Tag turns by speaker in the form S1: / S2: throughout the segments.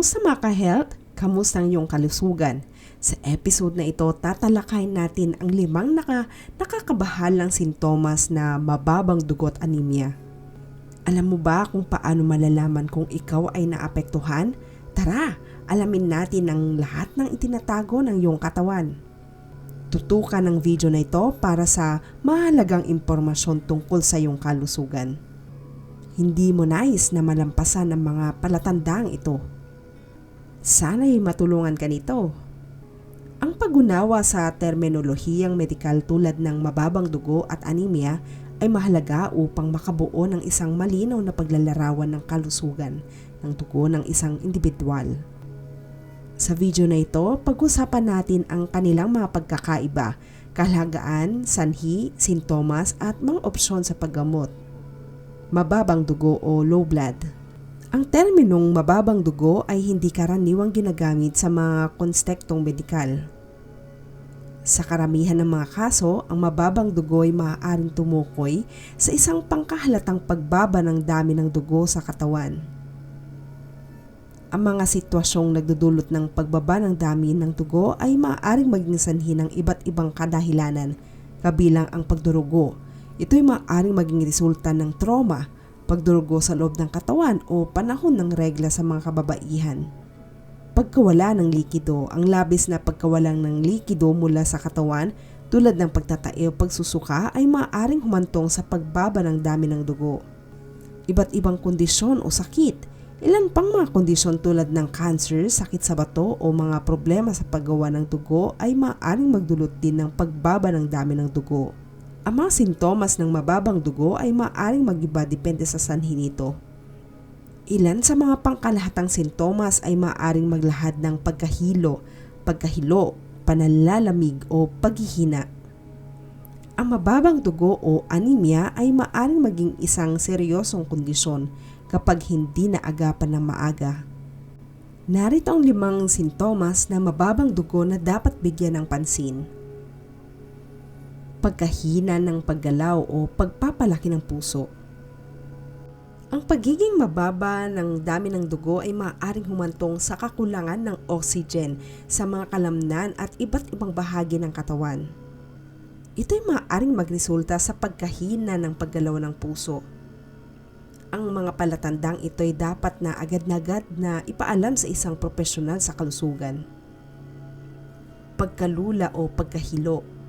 S1: Kamusta mga ka-health? Kamusta ang iyong kalusugan? Sa episode na ito, tatalakayin natin ang limang naka, nakakabahalang sintomas na mababang dugot anemia. Alam mo ba kung paano malalaman kung ikaw ay naapektuhan? Tara, alamin natin ang lahat ng itinatago ng iyong katawan. Tutukan ang video na ito para sa mahalagang impormasyon tungkol sa iyong kalusugan. Hindi mo nais na malampasan ang mga palatandang ito. Sana'y matulungan ka nito. Ang pagunawa sa terminolohiyang medikal tulad ng mababang dugo at anemia ay mahalaga upang makabuo ng isang malinaw na paglalarawan ng kalusugan ng dugo ng isang individual. Sa video na ito, pag-usapan natin ang kanilang mga pagkakaiba, kahalagaan, sanhi, sintomas at mga opsyon sa paggamot mababang dugo o low blood. Ang terminong mababang dugo ay hindi karaniwang ginagamit sa mga konstektong medikal. Sa karamihan ng mga kaso, ang mababang dugo ay maaaring tumukoy sa isang pangkahalatang pagbaba ng dami ng dugo sa katawan. Ang mga sitwasyong nagdudulot ng pagbaba ng dami ng dugo ay maaaring maging sanhi ng iba't ibang kadahilanan, kabilang ang pagdurugo, Ito'y maaaring maging resulta ng trauma, pagdurugo sa loob ng katawan o panahon ng regla sa mga kababaihan. Pagkawala ng likido, ang labis na pagkawalang ng likido mula sa katawan tulad ng pagtatae o pagsusuka ay maaaring humantong sa pagbaba ng dami ng dugo. Iba't ibang kondisyon o sakit, ilan pang mga kondisyon tulad ng cancer, sakit sa bato o mga problema sa paggawa ng dugo ay maaaring magdulot din ng pagbaba ng dami ng dugo. Ang mga sintomas ng mababang dugo ay maaaring magiba depende sa sanhi nito. Ilan sa mga pangkalahatang sintomas ay maaaring maglahad ng pagkahilo, pagkahilo, panalalamig o paghihina. Ang mababang dugo o anemia ay maaaring maging isang seryosong kondisyon kapag hindi naagapan ng maaga. Narito ang limang sintomas ng mababang dugo na dapat bigyan ng pansin pagkahina ng paggalaw o pagpapalaki ng puso. Ang pagiging mababa ng dami ng dugo ay maaaring humantong sa kakulangan ng oxygen sa mga kalamnan at iba't ibang bahagi ng katawan. Ito ay maaaring magresulta sa pagkahina ng paggalaw ng puso. Ang mga palatandang ito ay dapat na agad nagad na ipaalam sa isang profesional sa kalusugan. Pagkalula o pagkahilo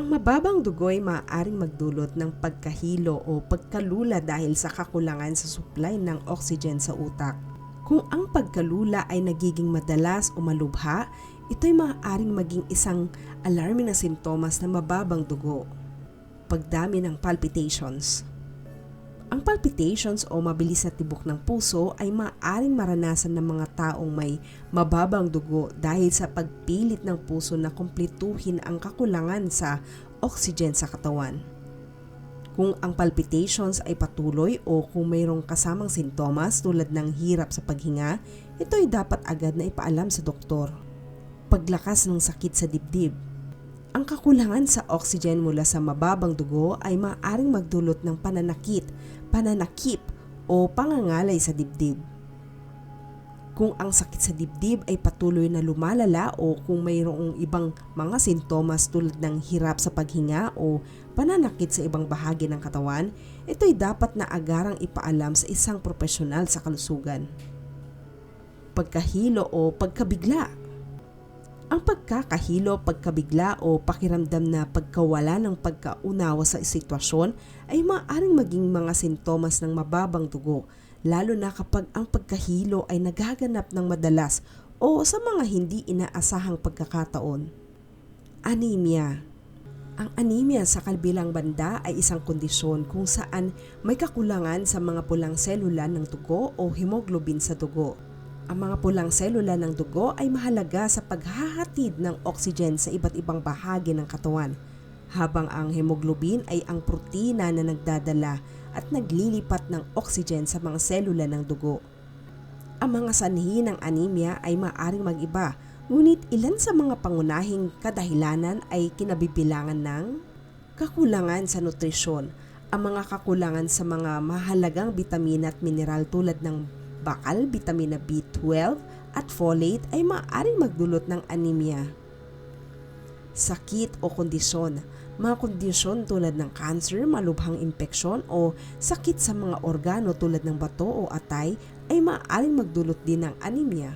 S1: ang mababang dugo ay maaaring magdulot ng pagkahilo o pagkalula dahil sa kakulangan sa supply ng oxygen sa utak. Kung ang pagkalula ay nagiging madalas o malubha, ito ay maaaring maging isang alarming na sintomas ng mababang dugo. Pagdami ng palpitations. Ang palpitations o mabilis na tibok ng puso ay maaaring maranasan ng mga taong may mababang dugo dahil sa pagpilit ng puso na kumpletuhin ang kakulangan sa oxygen sa katawan. Kung ang palpitations ay patuloy o kung mayroong kasamang sintomas tulad ng hirap sa paghinga, ito ay dapat agad na ipaalam sa doktor. Paglakas ng sakit sa dibdib ang kakulangan sa oxygen mula sa mababang dugo ay maaaring magdulot ng pananakit, pananakip o pangangalay sa dibdib. Kung ang sakit sa dibdib ay patuloy na lumalala o kung mayroong ibang mga sintomas tulad ng hirap sa paghinga o pananakit sa ibang bahagi ng katawan, ito ay dapat na agarang ipaalam sa isang profesional sa kalusugan. Pagkahilo o pagkabigla ang pagkakahilo, pagkabigla o pakiramdam na pagkawala ng pagkaunawa sa sitwasyon ay maaaring maging mga sintomas ng mababang dugo, lalo na kapag ang pagkahilo ay nagaganap ng madalas o sa mga hindi inaasahang pagkakataon. Anemia Ang anemia sa kabilang banda ay isang kondisyon kung saan may kakulangan sa mga pulang selula ng dugo o hemoglobin sa dugo ang mga pulang selula ng dugo ay mahalaga sa paghahatid ng oxygen sa iba't ibang bahagi ng katawan, habang ang hemoglobin ay ang protina na nagdadala at naglilipat ng oxygen sa mga selula ng dugo. Ang mga sanhi ng anemia ay maaring mag-iba, ngunit ilan sa mga pangunahing kadahilanan ay kinabibilangan ng kakulangan sa nutrisyon, ang mga kakulangan sa mga mahalagang bitamina at mineral tulad ng bakal, vitamina B12 at folate ay maaaring magdulot ng anemia. Sakit o kondisyon mga kondisyon tulad ng cancer, malubhang impeksyon o sakit sa mga organo tulad ng bato o atay ay maaaring magdulot din ng anemia.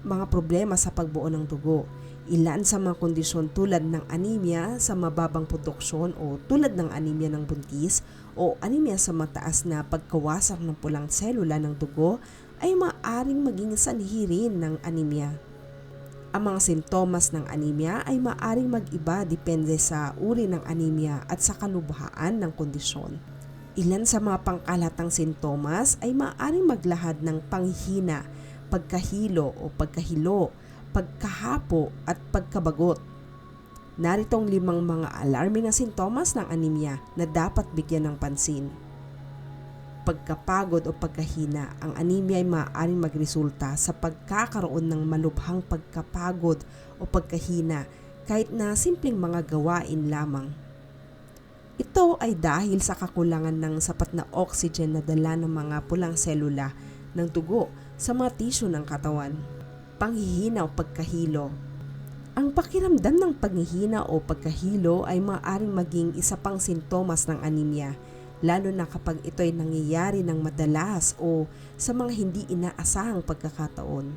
S1: Mga problema sa pagbuo ng dugo Ilan sa mga kondisyon tulad ng anemia sa mababang produksyon o tulad ng anemia ng buntis o anemia sa mataas na pagkawasak ng pulang selula ng dugo ay maaaring maging sanhi rin ng anemia. Ang mga simptomas ng anemia ay maaaring mag-iba depende sa uri ng anemia at sa kalubhaan ng kondisyon. Ilan sa mga pangkalatang sintomas ay maaaring maglahad ng panghina, pagkahilo o pagkahilo, pagkahapo at pagkabagot. Narito ang limang mga alarming na sintomas ng anemia na dapat bigyan ng pansin. Pagkapagod o pagkahina, ang anemia ay maaaring magresulta sa pagkakaroon ng malubhang pagkapagod o pagkahina kahit na simpleng mga gawain lamang. Ito ay dahil sa kakulangan ng sapat na oxygen na dala ng mga pulang selula ng dugo sa mga tisyo ng katawan panghihina o pagkahilo. Ang pakiramdam ng panghihina o pagkahilo ay maaaring maging isa pang sintomas ng anemia, lalo na kapag ito ay nangyayari ng madalas o sa mga hindi inaasahang pagkakataon.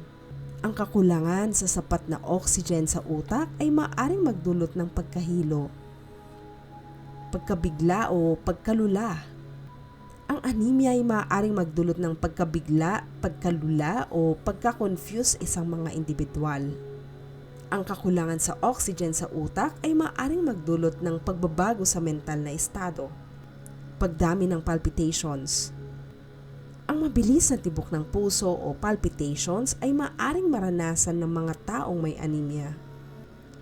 S1: Ang kakulangan sa sapat na oxygen sa utak ay maaaring magdulot ng pagkahilo, pagkabigla o pagkalula ang anemia ay maaaring magdulot ng pagkabigla, pagkalula o pagka-confuse isang mga individual. Ang kakulangan sa oxygen sa utak ay maaaring magdulot ng pagbabago sa mental na estado. Pagdami ng palpitations. Ang mabilis na tibok ng puso o palpitations ay maaaring maranasan ng mga taong may anemia.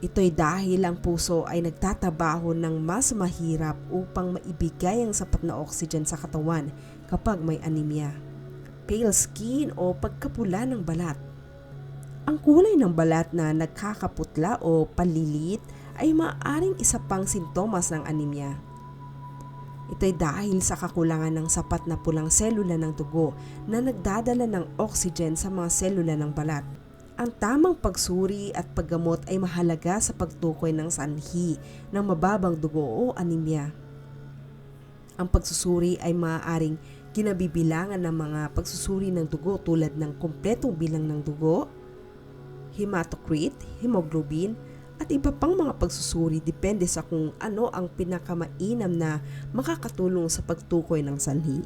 S1: Ito'y dahil ang puso ay nagtatabaho ng mas mahirap upang maibigay ang sapat na oxygen sa katawan kapag may anemia. Pale skin o pagkapula ng balat. Ang kulay ng balat na nagkakaputla o palilit ay maaaring isa pang sintomas ng anemia. Ito'y dahil sa kakulangan ng sapat na pulang selula ng dugo na nagdadala ng oxygen sa mga selula ng balat. Ang tamang pagsuri at paggamot ay mahalaga sa pagtukoy ng sanhi ng mababang dugo o anemia. Ang pagsusuri ay maaaring kinabibilangan ng mga pagsusuri ng dugo tulad ng kumpletong bilang ng dugo, hematocrit, hemoglobin, at iba pang mga pagsusuri depende sa kung ano ang pinakamainam na makakatulong sa pagtukoy ng sanhi.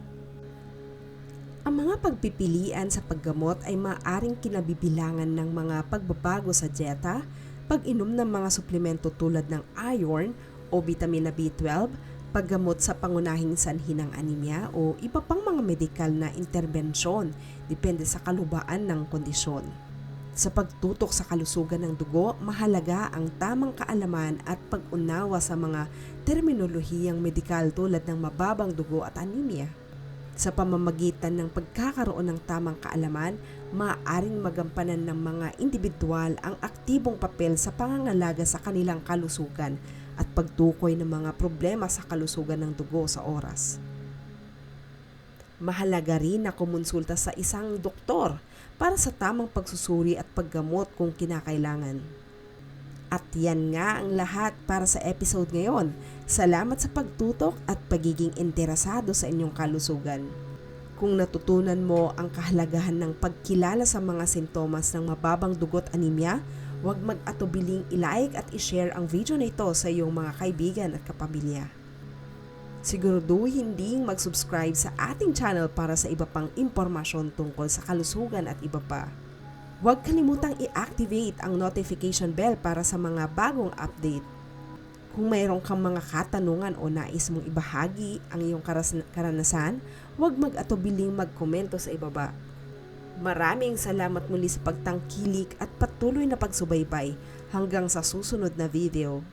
S1: Ang mga pagpipilian sa paggamot ay maaring kinabibilangan ng mga pagbabago sa dieta, pag-inom ng mga suplemento tulad ng iron o vitamina B12, paggamot sa pangunahing sanhi ng anemia o iba pang mga medikal na interbensyon depende sa kalubaan ng kondisyon. Sa pagtutok sa kalusugan ng dugo, mahalaga ang tamang kaalaman at pag-unawa sa mga terminolohiyang medikal tulad ng mababang dugo at anemia. Sa pamamagitan ng pagkakaroon ng tamang kaalaman, maaaring magampanan ng mga individual ang aktibong papel sa pangangalaga sa kanilang kalusugan at pagtukoy ng mga problema sa kalusugan ng dugo sa oras. Mahalaga rin na kumonsulta sa isang doktor para sa tamang pagsusuri at paggamot kung kinakailangan. At yan nga ang lahat para sa episode ngayon. Salamat sa pagtutok at pagiging interesado sa inyong kalusugan. Kung natutunan mo ang kahalagahan ng pagkilala sa mga sintomas ng mababang dugot anemia, huwag mag-atubiling ilike at i-share ang video na ito sa iyong mga kaibigan at kapamilya. Siguraduhin ding mag-subscribe sa ating channel para sa iba pang impormasyon tungkol sa kalusugan at iba pa. Huwag kalimutang i-activate ang notification bell para sa mga bagong update. Kung mayroon kang mga katanungan o nais mong ibahagi ang iyong karanasan, huwag mag-atubiling magkomento sa ibaba. Maraming salamat muli sa pagtangkilik at patuloy na pagsubaybay hanggang sa susunod na video.